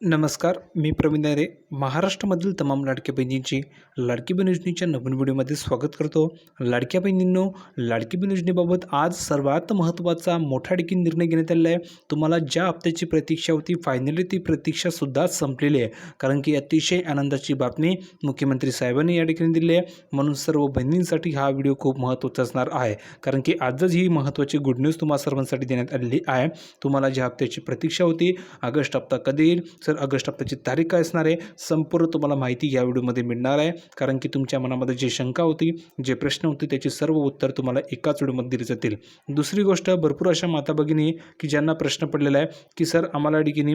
नमस्कार मी प्रवीण रे महाराष्ट्रामधील तमाम लाडक्या बहिणींची लाडकी बहीण योजनेच्या नवीन व्हिडिओमध्ये स्वागत करतो. लाडक्या बहिणींनो लाडकी बहीण योजनेबाबत आज सर्वात महत्त्वाचा मोठा देखील निर्णय घेण्यात आलेला आहे. तुम्हाला ज्या हप्त्याची प्रतीक्षा होती फायनली ती प्रतीक्षासुद्धा संपलेली आहे. कारण की अतिशय आनंदाची बातमी मुख्यमंत्री साहेबांनी या ठिकाणी दिली आहे. म्हणून सर्व बहिणींसाठी हा व्हिडिओ खूप महत्त्वाचा असणार आहे. कारण की आजच ही महत्त्वाची गुड न्यूज तुम्हाला सर्वांसाठी देण्यात आलेली आहे. तुम्हाला ज्या हप्त्याची प्रतीक्षा होती ऑगस्ट हप्ता कधी येईल सर? ऑगस्ट हप्त्याची तारीख काय असणार आहे? संपूर्ण तुम्हाला माहिती या व्हिडिओमध्ये मिळणार आहे. कारण की तुमच्या मनामध्ये जी शंका होती जे प्रश्न होते त्याची सर्व उत्तर तुम्हाला एकाच व्हिडिओमध्ये दिली जातील. दुसरी गोष्ट भरपूर अशा माता भगिनी की ज्यांना प्रश्न पडलेला आहे की सर आम्हाला डिकीनी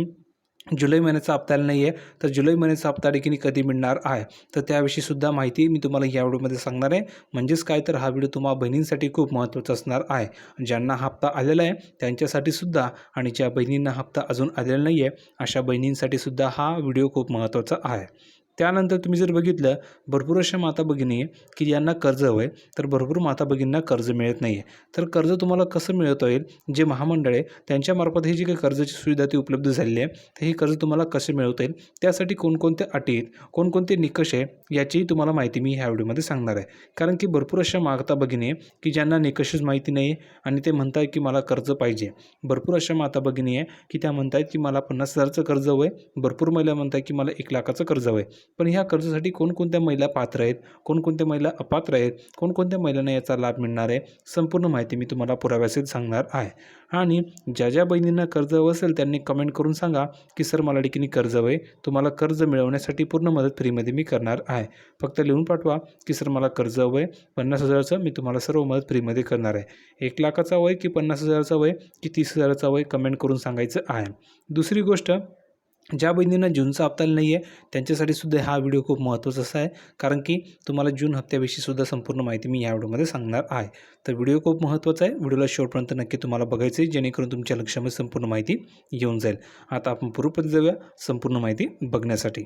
जुलै महिन्याचा हप्ता आला नाही आहे तर जुलै महिन्याचा हप्ता देखील कधी मिळणार आहे? तर त्याविषयी सुद्धा माहिती मी तुम्हाला या व्हिडिओमध्ये सांगणार आहे. म्हणजेच काय? तर हा व्हिडिओ तुम्हाला बहिणींसाठी खूप महत्त्वाचा असणार आहे. ज्यांना हप्ता आलेला आहे त्यांच्यासाठी सुद्धा आणि ज्या बहिणींना हप्ता अजून आलेला नाही आहे अशा बहिणींसाठी सुद्धा हा व्हिडिओ खूप महत्त्वाचा आहे. त्यानंतर तुम्ही जर बघितलं भरपूर अशा माता भगिनी की ज्यांना कर्ज हवं आहे तर भरपूर माता भगिनींना कर्ज मिळत नाही आहे तर कर्ज तुम्हाला कसं मिळवता येईल जे महामंडळ आहे त्यांच्यामार्फत ही जी काही कर्जाची सुविधा ती उपलब्ध झालेली आहे तर हे कर्ज तुम्हाला कसे मिळवता येईल त्यासाठी कोणकोणत्या अटी आहेत? कोणकोणते निकष आहे? याचीही तुम्हाला माहिती मी ह्या व्हिडिओमध्ये सांगणार आहे. कारण की भरपूर अशा माता भगिनी आहे की ज्यांना निकषच माहिती नाही आहे आणि ते म्हणतात की मला कर्ज पाहिजे. भरपूर अशा माता भगिनी आहे की त्या म्हणतात की मला पन्नास हजारचं कर्ज हवं आहे भरपूर महिला म्हणतात की मला एक लाखाचं कर्ज हवं आहे पण ह्या कर्जासाठी कोणकोणत्या महिला पात्र आहेत? कोणकोणत्या महिला अपात्र आहेत? कोणकोणत्या महिलांना याचा लाभ मिळणार आहे? संपूर्ण माहिती मी तुम्हाला पुराव्यासहित सांगणार आहे. आणि ज्या ज्या बहिणींना कर्ज हवं असेल त्यांनी कमेंट करून सांगा की सर मला ठिकाणी कर्ज हवं आहे तुम्हाला कर्ज मिळवण्यासाठी पूर्ण मदत फ्रीमध्ये मी करणार आहे. फक्त लिहून पाठवा की सर मला कर्ज हवं आहे पन्नास हजाराचं मी तुम्हाला सर्व मदत फ्रीमध्ये करणार आहे. एक लाखाचा वय की पन्नास हजाराचा वय की तीस हजाराचा वय कमेंट करून सांगायचं आहे. दुसरी गोष्ट ज्या बहिणींना जूनचा हप्ता नाही आहे त्यांच्यासाठी सुद्धा हा व्हिडिओ खूप महत्त्वाचा असा आहे. कारण की तुम्हाला जून हप्त्याविषयी सुद्धा संपूर्ण माहिती मी या व्हिडिओमध्ये सांगणार आहे. तर व्हिडिओ खूप महत्त्वाचा आहे. व्हिडिओला शेवटपर्यंत नक्की तुम्हाला बघायचं आहे जेणेकरून तुमच्या लक्षामध्ये संपूर्ण माहिती येऊन जाईल. आता आपण पूर्वपदी जाऊया संपूर्ण माहिती बघण्यासाठी.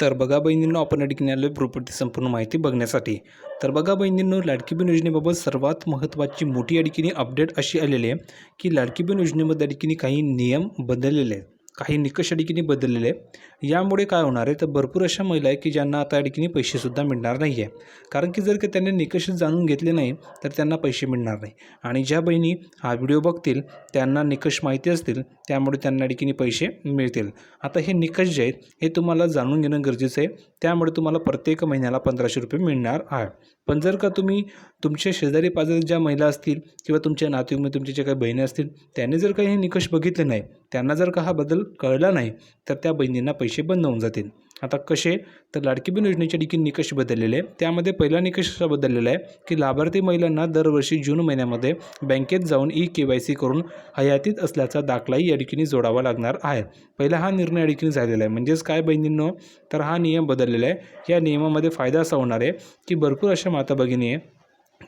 तर बघा बहिणींनो आपण या आलो प्रॉपर्टी संपूर्ण माहिती बघण्यासाठी. तर बघा बहिणींनो लाडकी बहीण योजनेबाबत सर्वात महत्त्वाची मोठी या अपडेट अशी आलेली आहे की लाडकी बहीण योजनेमध्ये या काही नियम बदललेले आहेत. काही निकष या बदललेले आहे यामुळे काय होणार आहे? तर भरपूर अशा महिला आहे की ज्यांना आता अडकीने ठिकाणी पैसेसुद्धा मिळणार नाही आहे कारण की जर का त्यांनी निकष जाणून घेतले नाही तर त्यांना पैसे मिळणार नाही. आणि ज्या बहिणी हा व्हिडिओ बघतील त्यांना निकष माहिती असतील त्यामुळे त्यांना अडकीने ठिकाणी पैसे मिळतील. आता हे निकष जे आहेत हे तुम्हाला जाणून घेणं गरजेचं आहे. त्यामुळे तुम्हाला प्रत्येक महिन्याला पंधराशे रुपये मिळणार आहे. पण जर का तुम्ही तुमच्या शेजारी पाजारी ज्या महिला असतील किंवा तुमच्या नातेवाईकमध्ये तुमच्या ज्या काही बहिणी असतील त्यांनी जर काही हे निकष बघितले नाही त्यांना जर का हा बदल कळला नाही तर त्या बहिणींना पैसे बंद होऊन जातील. आता कसे? तर लाडकी बहीण योजनेचे देखील निकष बदललेले आहे त्यामध्ये पहिला निकष असा बदललेला आहे की लाभार्थी महिलांना दरवर्षी जून महिन्यामध्ये बँकेत जाऊन ई के वाय सी करून हयातीत असल्याचा दाखलाही या ठिकाणी जोडावा लागणार आहे. पहिला हा निर्णय या ठिकाणी झालेला आहे. म्हणजेच काय बहिणींनो? तर हा नियम बदललेला आहे. या नियमामध्ये फायदा असा होणार आहे की भरपूर अशा माता भगिनी आहे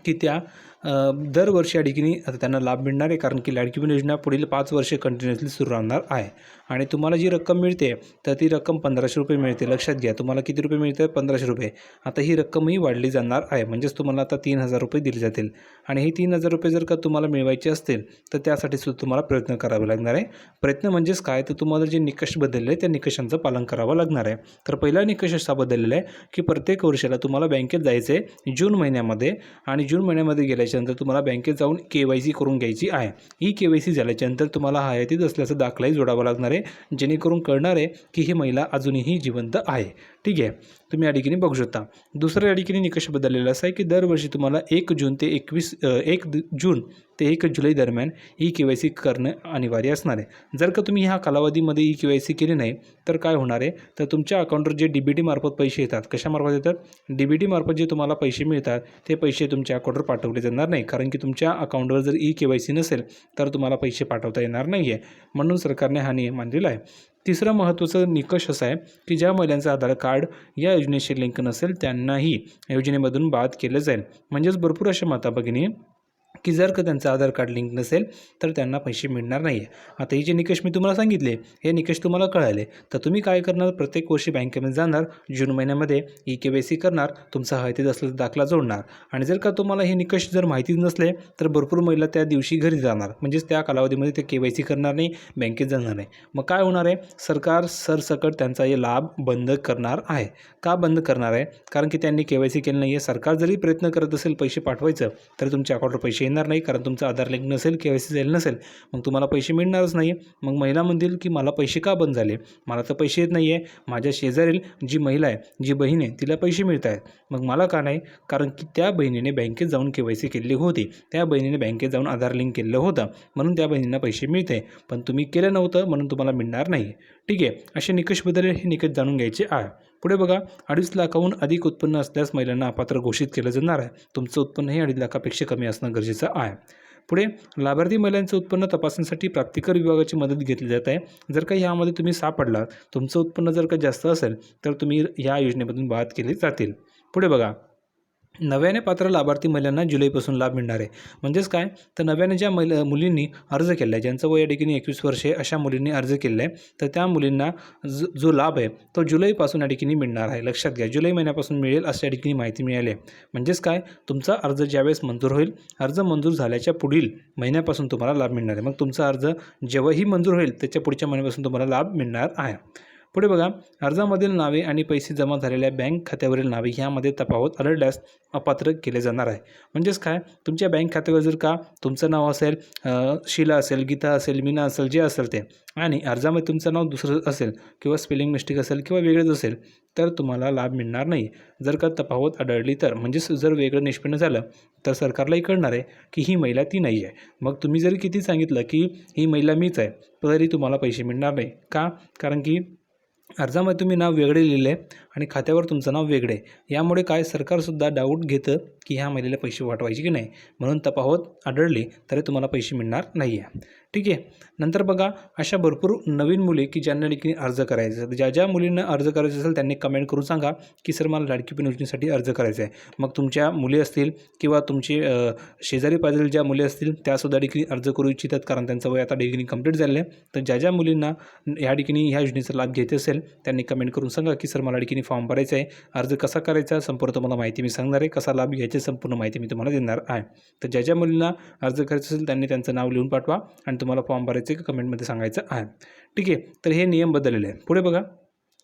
की त्या दरवर्षी या ठिकाणी आता त्यांना लाभ मिळणार आहे. कारण की लाडकी बहीण योजना पुढील पाच वर्षे कंटिन्युअसली सुरू राहणार आहे. आणि तुम्हाला जी रक्कम मिळते तर ती रक्कम पंधराशे रुपये मिळते. लक्षात घ्या तुम्हाला किती रुपये मिळते? पंधराशे रुपये. आता ही रक्कमही वाढली जाणार आहे. म्हणजेच तुम्हाला आता तीन हजार रुपये दिले जातील. आणि हे तीन हजार रुपये जर का तुम्हाला मिळवायचे असतील तर त्यासाठी सुद्धा तुम्हाला प्रयत्न करावे लागणार आहे. प्रयत्न म्हणजेच काय? तर तुम्हाला जे निकष बदलले त्या निकषांचं पालन करावं लागणार आहे. तर पहिला निकष असा बदललेला आहे की प्रत्येक वर्षाला तुम्हाला बँकेत जायचं आहे जून महिन्यामध्ये. आणि जून महिन्यामध्ये गेल्याच्यानंतर तुम्हाला बँकेत जाऊन के वाय सी करून घ्यायची आहे. ही के वाय सी झाल्याच्यानंतर तुम्हाला हयातीत असल्याचा दाखलाही जोडावा लागणार आहे जेणेकरून कळणार आहे की ही महिला अजूनही जिवंत आहे. ठीक आहे? तुम्ही या ठिकाणी बघू शकता. दुसऱ्या या ठिकाणी निकष बदललेला असा आहे की दरवर्षी तुम्हाला एक जून ते एकवीस एक जून ते एक जुलै दरम्यान ई के वाय सी करणं अनिवार्य असणार आहे. जर का तुम्ही ह्या कालावधीमध्ये ई के वाय सी केली नाही तर काय होणार आहे? तर तुमच्या अकाउंटवर जे डी बी टीमार्फत पैसे येतात कशामार्फत येतात? डी बी टीमार्फत जे तुम्हाला पैसे मिळतात ते पैसे तुमच्या अकाउंटवर पाठवले जाणार नाही. कारण की तुमच्या अकाउंटवर जर ई के वाय सी नसेल तर तुम्हाला पैसे पाठवता येणार नाही आहे म्हणून सरकारने हा नियम आणलेला आहे. तिसरा महत्त्वाचा निकष असा आहे की ज्या महिलांचं आधार कार्ड या योजनेशी लिंक नसेल त्यांनाही योजनेमधून बाद केलं जाईल. म्हणजेच भरपूर अशा माता भगिनी की जर का त्यांचं आधार कार्ड लिंक नसेल तर त्यांना पैसे मिळणार नाही आहे आता हे जे निकष मी तुम्हाला सांगितले हे निकष तुम्हाला कळाले. तर तुम्ही काय करणार? प्रत्येक वर्षी बँकेमध्ये जाणार जून महिन्यामध्ये ई के वाय सी करणार तुमचा हयतीत असलेला दाखला जोडणार. आणि जर का तुम्हाला हे निकष जर माहितीच नसले तर भरपूर महिला त्या दिवशी घरी जाणार. म्हणजेच त्या कालावधीमध्ये ते के वाय सी करणार नाही बँकेत जाणार नाही. मग काय होणार आहे? सरकार सरसकट त्यांचा हे लाभ बंद करणार आहे. का बंद करणार आहे? कारण की त्यांनी के वाय सी केलं नाही आहे सरकार जरी प्रयत्न करत असेल पैसे पाठवायचं तर तुमच्या अकाउंटवर पैसे येणार नाही कारण तुमचं आधार लिंक नसेल के वाय सी झालं नसेल मग तुम्हाला पैसे मिळणारच नाही मग महिला म्हणतील की मला पैसे का बंद झाले? मला तर पैसे येत नाही आहे माझ्या शेजारील जी महिला आहे जी बहीण आहे तिला पैसे मिळत आहेत. मग मला का नाही? कारण की त्या बहिणीने बँकेत जाऊन के वाय सी केलेली होती. त्या बहिणीने बँकेत जाऊन आधार लिंक केलेलं होतं. म्हणून त्या बहिणींना पैसे मिळते. पण तुम्ही केलं नव्हतं म्हणून तुम्हाला मिळणार नाही. ठीक आहे असे निकष बदलले हे निकष जाणून घ्यायचे आहे. पुढे बघा अडीच लाखाहून अधिक उत्पन्न असल्यास महिलांना अपात्र घोषित केलं जाणार आहे. तुमचं उत्पन्न हे अडीच लाखापेक्षा कमी असणं गरजेचं आहे. पुढे लाभार्थी महिलांचं उत्पन्न तपासण्यासाठी प्राप्तिकर विभागाची मदत घेतली जात आहे. जर का यामध्ये तुम्ही सापडलात तुमचं उत्पन्न जर का जास्त असेल तर तुम्ही या योजनेमधून बाद केले जातील. पुढे बघा नव्याने पात्र लाभार्थी महिलांना जुलैपासून लाभ मिळणार आहे. म्हणजेच काय? तर नव्याने ज्या महिला मुलींनी अर्ज केला आहे ज्यांचं वय या ठिकाणी एकवीस वर्षे अशा मुलींनी अर्ज केला आहे. तर त्या मुलींना जो जो लाभ आहे तो जुलैपासून या ठिकाणी मिळणार आहे. लक्षात घ्या जुलै महिन्यापासून मिळेल अशा या ठिकाणी माहिती मिळाली आहे. म्हणजेच काय? तुमचा अर्ज ज्यावेळेस मंजूर होईल अर्ज मंजूर झाल्याच्या पुढील महिन्यापासून तुम्हाला लाभ मिळणार आहे. मग तुमचा अर्ज जेव्हाही मंजूर होईल त्याच्या पुढच्या महिन्यापासून तुम्हाला लाभ मिळणार आहे. पुढे बघा अर्जामधील नावे आणि पैसे जमा झालेल्या बँक खात्यावरील नावे ह्यामध्ये तफावत आढळल्यास अपात्र केले जाणार आहे. म्हणजेच काय? तुमच्या बँक खात्यावर जर का तुमचं नाव असेल शिला शीला असेल गीता असेल मीना असेल जे असेल ते आणि अर्जामध्ये तुमचं नाव दुसरं असेल किंवा स्पेलिंग मिस्टेक असेल किंवा वेगळंच असेल तर तुम्हाला लाभ मिळणार नाही. जर का तफावत आढळली तर म्हणजेच जर वेगळं निष्पन्न झालं तर सरकारलाही कळणार आहे की ही महिला ती नाही आहे. मग तुम्ही जरी किती सांगितलं की ही महिला मीच आहे तरी तुम्हाला पैसे मिळणार नाही. का? कारण की अर्जामध्ये तुम्ही नाव वेगळे लिहिले. आहे आणि खात्यावर तुमचं नाव वेगळे. आहे यामुळे काय सरकारसुद्धा डाऊट घेतं की ह्या महिलेला पैसे पाठवायचे की नाही? म्हणून तपावत आढळली तरी तुम्हाला पैसे मिळणार नाही आहे ठीक आहे. नंतर बघा अशा भरपूर नवीन मुले की ज्यांना देखील अर्ज करायचं असेल ज्या ज्या मुलींना अर्ज करायचं असेल त्यांनी कमेंट करून सांगा की सर मला लाडकी बहीण योजनेसाठी अर्ज करायचा आहे मग तुमच्या मुली असतील किंवा तुमचे शेजारी पाजारी ज्या मुली असतील त्यासुद्धा डिग्री अर्ज करू इच्छितात कारण त्यांचं वय आता डिग्री कंप्लीट झालेलं आहे. तर ज्या ज्या मुलींना ह्या ठिकाणी ह्या योजनेचा लाभ घेत असेल त्यांनी कमेंट करून सांगा की सर मला ठिकाणी फॉर्म भरायचा आहे. अर्ज कसा करायचा संपूर्ण तुम्हाला माहिती मी सांगणार आहे. कसा लाभ घ्यायची संपूर्ण माहिती मी तुम्हाला देणार आहे. तर ज्या ज्या मुलींना अर्ज करायचा असेल त्यांनी त्यांचं नाव लिहून पाठवा आणि तुम्हाला फॉर्म भरायचं आहे कमेंटमध्ये सांगायचं आहे. ठीक आहे तर हे नियम बदललेले आहेत. पुढे बघा.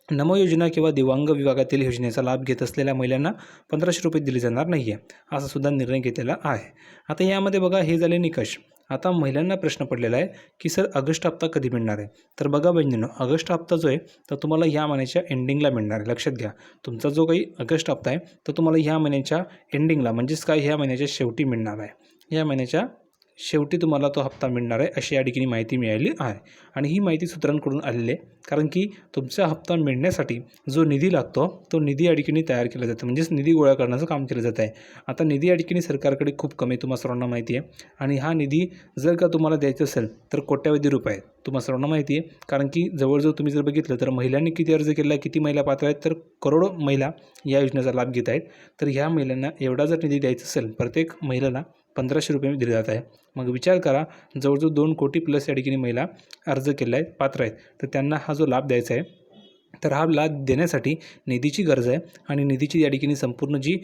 नमो योजना किंवा दिव्यांग विभागातील योजनेचा लाभ घेत असलेल्या महिलांना पंधराशे रुपये दिले जाणार नाही आहे असा सुद्धा निर्णय घेतलेला आहे. आता यामध्ये बघा हे झाले निकष. आता महिलांना प्रश्न पडलेला आहे की सर ऑगस्ट हप्ता कधी मिळणार आहे? तर बघा बहिणींनो ऑगस्ट हप्ता जो आहे तर तुम्हाला ह्या महिन्याच्या एंडिंगला मिळणार आहे. लक्षात घ्या. तुमचा जो काही ऑगस्ट हप्ता आहे तो तुम्हाला ह्या महिन्याच्या एंडिंगला म्हणजेच काय ह्या महिन्याच्या शेवटी मिळणार आहे. या महिन्याच्या शेवटी तुम्हाला तो हप्ता मिळणार आहे अशी या ठिकाणी माहिती मिळाली आहे. आणि ही माहिती सूत्रांकडून आलेली आहे कारण की तुमचा हप्ता मिळण्यासाठी जो निधी लागतो तो निधी या ठिकाणी तयार केला जातो. म्हणजेच निधी गोळा करण्याचं काम केलं जात आहे. आता निधी या ठिकाणी सरकारकडे खूप कमी तुम्हाला सर्वांना माहिती आहे. आणि हा निधी जर का तुम्हाला द्यायचा असेल तर कोट्यावधी रुपये तुम्हा तुम्हाला सर्वांना माहिती आहे. कारण की जवळजवळ तुम्ही जर बघितलं तर महिलांनी किती अर्ज केला आहे किती महिला पात्र आहेत तर करोडो महिला या योजनेचा लाभ घेत आहेत. तर ह्या महिलांना एवढा जर निधी द्यायचा असेल प्रत्येक महिलेला पंधराशे रुपये दिले जात आहे. मग विचार करा जवळजवळ दोन कोटी प्लस या ठिकाणी महिला अर्ज केला आहेत पात्र आहेत. तर त्यांना हा जो लाभ द्यायचा आहे तर हा लाभ देण्यासाठी निधीची गरज आहे आणि निधीची या ठिकाणी संपूर्ण जी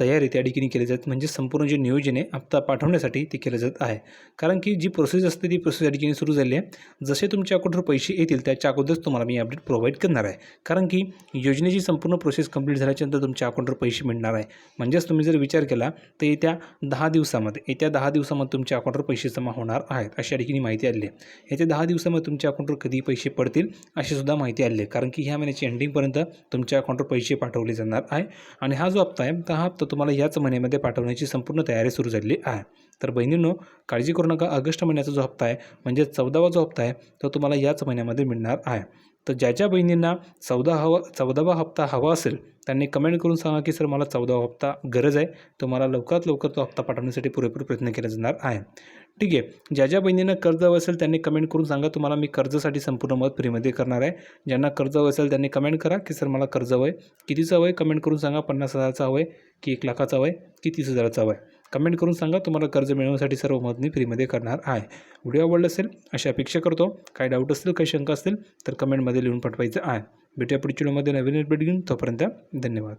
तयारी त्या ठिकाणी केली जात. म्हणजे संपूर्ण जे नियोजन आहे हप्ता पाठवण्यासाठी ते केलं जात आहे. कारण की जी प्रोसेस असते ती प्रोसेस या ठिकाणी सुरू झाली आहे. जसे तुमच्या अकाउंटवर पैसे येतील त्याच्या अगोदरच तुम्हाला मी अपडेट प्रोव्हाइड करणार आहे. कारण की योजनेची संपूर्ण प्रोसेस कंप्लीट झाल्याच्यानंतर तुमच्या अकाउंटवर पैसे मिळणार आहे. म्हणजेच तुम्ही जर विचार केला तर येत्या दहा दिवसामध्ये येत्या दहा दिवसामध्ये तुमच्या अकाउंटवर पैसे जमा होणार आहेत अशा ठिकाणी माहिती आली आहे. येत्या दहा दिवसामध्ये तुमच्या अकाउंटवर कधी पैसे पडतील अशी सुद्धा माहिती आली आहे. कारण की ह्या महिन्याची एंडिंगपर्यंत तुमच्या अकाउंटवर पैसे पाठवले जाणार आहे. आणि हा जो हप्ता आहे तर हा हप्ता तुम्हाला याच महिन्यामध्ये पाठवण्याची संपूर्ण तयारी सुरू झालेली आहे. तर बहिणींनो काळजी करू नका. ऑगस्ट महिन्याचा जो हप्ता आहे म्हणजे चौदावा जो हप्ता आहे तो तुम्हाला याच महिन्यामध्ये मिळणार आहे. तर ज्या ज्या बहिणींना चौदा हवा चौदावा हप्ता हवा असेल त्यांनी कमेंट करून सांगा की सर मला चौदावा हप्ता गरज आहे. तुम्हाला लवकरात लवकर तो हप्ता पाठवण्यासाठी पुरेपूर प्रयत्न केला जाणार आहे. ठीक आहे. ज्या ज्या बहिणींना कर्ज हवं असेल त्यांनी कमेंट करून सांगा. तुम्हाला मी कर्जासाठी संपूर्ण मत फ्रीमध्ये करणार आहे. ज्यांना कर्ज हवं असेल त्यांनी कमेंट करा की सर मला कर्ज हवं आहे कितीचं हवं आहे कमेंट करून सांगा. पन्नास हजाराचं हवं आहे की एक लाखाचं हवं आहे की तीस हजाराचं हवं आहे कमेंट करून सांगा. तुम्हाला कर्ज मिळवण्यासाठी सर्व मदत मी फ्रीमध्ये करणार आहे. व्हिडिओ आवडला असेल अशी अपेक्षा करतो. काही डाऊट असतील काही शंका असतील तर कमेंटमध्ये लिहून पाठवायचं आहे. भेटूया पुढच्या व्हिडिओमध्ये नवीन अपडेट घेऊन. तोपर्यंत धन्यवाद.